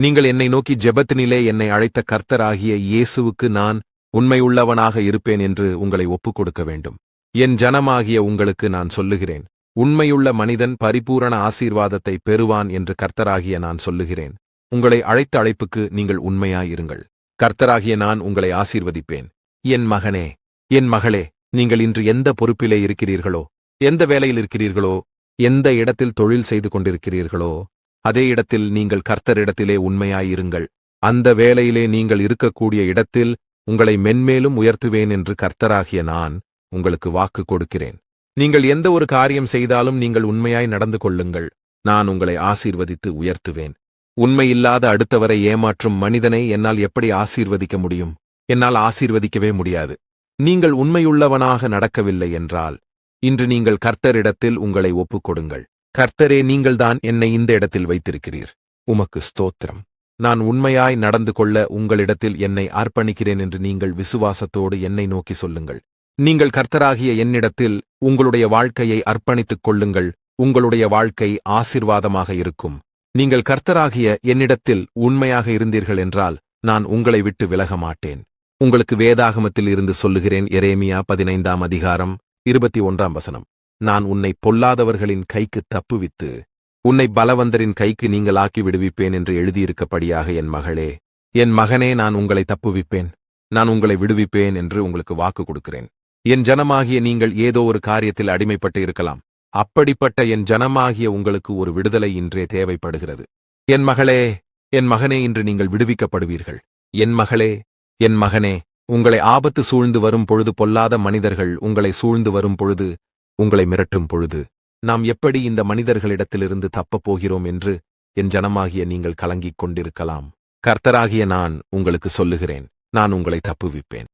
நீங்கள் என்னை நோக்கி ஜெபத்தினிலே என்னை அழைத்த கர்த்தராகிய இயேசுவுக்கு நான் உண்மையுள்ளவனாக இருப்பேன் என்று உங்களை ஒப்புக் கொடுக்க வேண்டும். என் ஜனமாகிய உங்களுக்கு நான் சொல்லுகிறேன். உண்மையுள்ள மனிதன் பரிபூரண ஆசீர்வாதத்தை பெறுவான் என்று கர்த்தராகிய நான் சொல்லுகிறேன். உங்களை அழைத்த அழைப்புக்கு நீங்கள் உண்மையாயிருங்கள். கர்த்தராகிய நான் உங்களை ஆசீர்வதிப்பேன். என் மகனே என் மகளே நீங்கள் இன்று எந்த பொறுப்பிலே இருக்கிறீர்களோ எந்த வேலையில் இருக்கிறீர்களோ எந்த இடத்தில் தொழில் செய்து கொண்டிருக்கிறீர்களோ அதே இடத்தில் நீங்கள் கர்த்தரிடத்திலே உண்மையாயிருங்கள். அந்த வேலையிலே நீங்கள் இருக்கக்கூடிய இடத்தில் உங்களை மென்மேலும் உயர்த்துவேன் என்று கர்த்தராகிய நான் உங்களுக்கு வாக்கு கொடுக்கிறேன். நீங்கள் எந்த ஒரு காரியம் செய்தாலும் நீங்கள் உண்மையாய் நடந்து கொள்ளுங்கள். நான் உங்களை ஆசீர்வதித்து உயர்த்துவேன். உண்மையில்லாத அடுத்தவரை ஏமாற்றும் மனிதனை என்னால் எப்படி ஆசீர்வதிக்க முடியும்? என்னால் ஆசீர்வதிக்கவே முடியாது. நீங்கள் உண்மையுள்ளவனாக நடக்கவில்லை என்றால் இன்று நீங்கள் கர்த்தரிடத்தில் உங்களை ஒப்புக்கொடுங்கள். கர்த்தரே நீங்கள்தான் என்னை இந்த இடத்தில் வைத்திருக்கிறீர். உமக்கு ஸ்தோத்திரம். நான் உண்மையாய் நடந்து கொள்ள உங்களிடத்தில் என்னை அர்ப்பணிக்கிறேன் என்று நீங்கள் விசுவாசத்தோடு என்னை நோக்கி சொல்லுங்கள். நீங்கள் கர்த்தராகிய என்னிடத்தில் உங்களுடைய வாழ்க்கையை அர்ப்பணித்துக் கொள்ளுங்கள். உங்களுடைய வாழ்க்கை ஆசிர்வாதமாக இருக்கும். நீங்கள் கர்த்தராகிய என்னிடத்தில் உண்மையாக இருந்தீர்கள் என்றால் நான் உங்களை விட்டு விலக மாட்டேன். உங்களுக்கு வேதாகமத்தில் இருந்து சொல்லுகிறேன். எரேமியா பதினைந்தாம் அதிகாரம் இருபத்தி ஒன்றாம் வசனம். நான் உன்னை பொல்லாதவர்களின் கைக்கு தப்புவித்து உன்னை பலவந்தரின் கைக்கு நீங்கள் ஆக்கி விடுவிப்பேன் என்று எழுதியிருக்கப்படியாக என் மகளே என் மகனே நான் உங்களை தப்புவிப்பேன் நான் உங்களை விடுவிப்பேன் என்று உங்களுக்கு வாக்கு கொடுக்கிறேன். என் ஜனமாகிய நீங்கள் ஏதோ ஒரு காரியத்தில் அடிமைப்பட்டு இருக்கலாம். அப்படிப்பட்ட என் ஜனமாகிய உங்களுக்கு ஒரு விடுதலை இன்றே தேவைப்படுகிறது. என் மகளே என் மகனே இன்று நீங்கள் விடுவிக்கப்படுவீர்கள். என் மகளே என் மகனே உங்களை ஆபத்து சூழ்ந்து வரும் பொழுது பொல்லாத மனிதர்கள் உங்களை சூழ்ந்து வரும் பொழுது உங்களை மிரட்டும் பொழுது நாம் எப்படி இந்த மனிதர்களிடத்திலிருந்து தப்பப் போகிறோம் என்று என் ஜனமாகிய நீங்கள் கலங்கிக் கொண்டிருக்கலாம். கர்த்தராகிய நான் உங்களுக்கு சொல்லுகிறேன். நான் உங்களை தப்புவிப்பேன்.